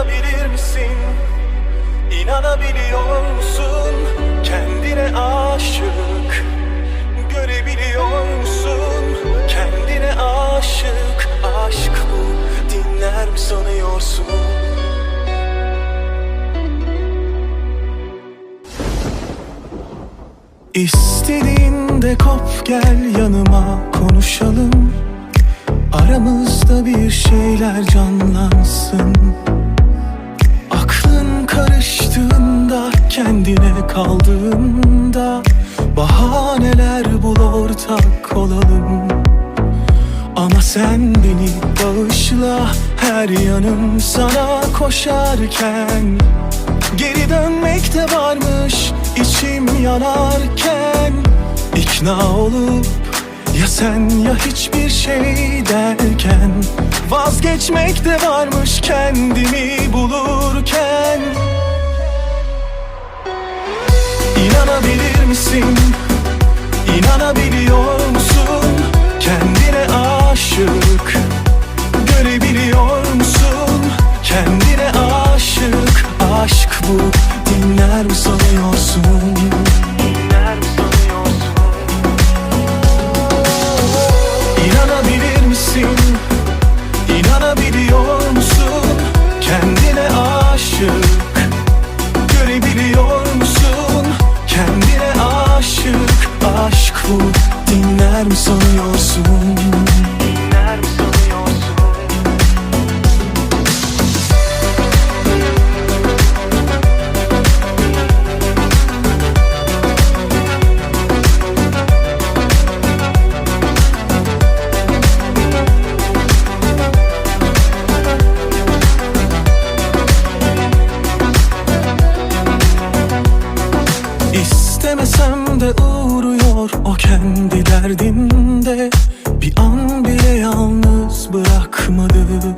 İnanabilir misin? İnanabiliyor musun? Kendine aşık Görebiliyor musun? Kendine aşık Aşk bu dinler mi sanıyorsun? İstediğinde kop gel yanıma konuşalım Aramızda bir şeyler canlansın kendine kaldığında Bahaneler bul ortak olalım. Ama sen beni bağışla her yanım sana koşarken. Geri dönmek de varmış içim yanarken. İkna olup ya sen ya hiçbir şey derken. Vazgeçmek de varmış kendimi bulurken aşık Görebiliyor musun? Kendine aşık Aşk bu dinler mi sanıyorsun? Dinler mi sanıyorsun? İnanabilir misin? İnanabiliyor musun? Kendine aşık Görebiliyor musun? Kendine aşık Aşk bu dinler mi sanıyorsun? Uğruyor o kendi derdinde. Bir an bile yalnız bırakmadı.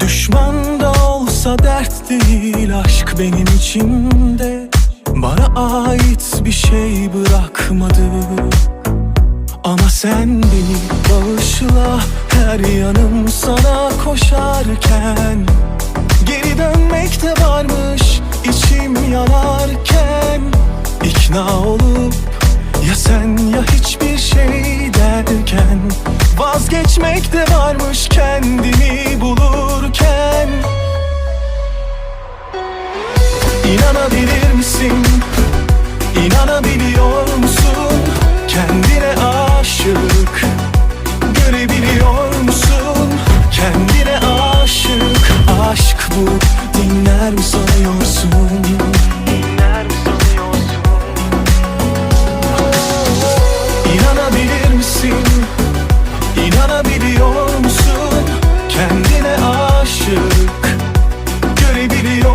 Düşman da olsa dert değil aşk benim içimde. Bana ait bir şey bırakmadı. Ama sen beni bağışla her yanım sana koşarken. Geri dönmek de varmış içim yanarken seviyor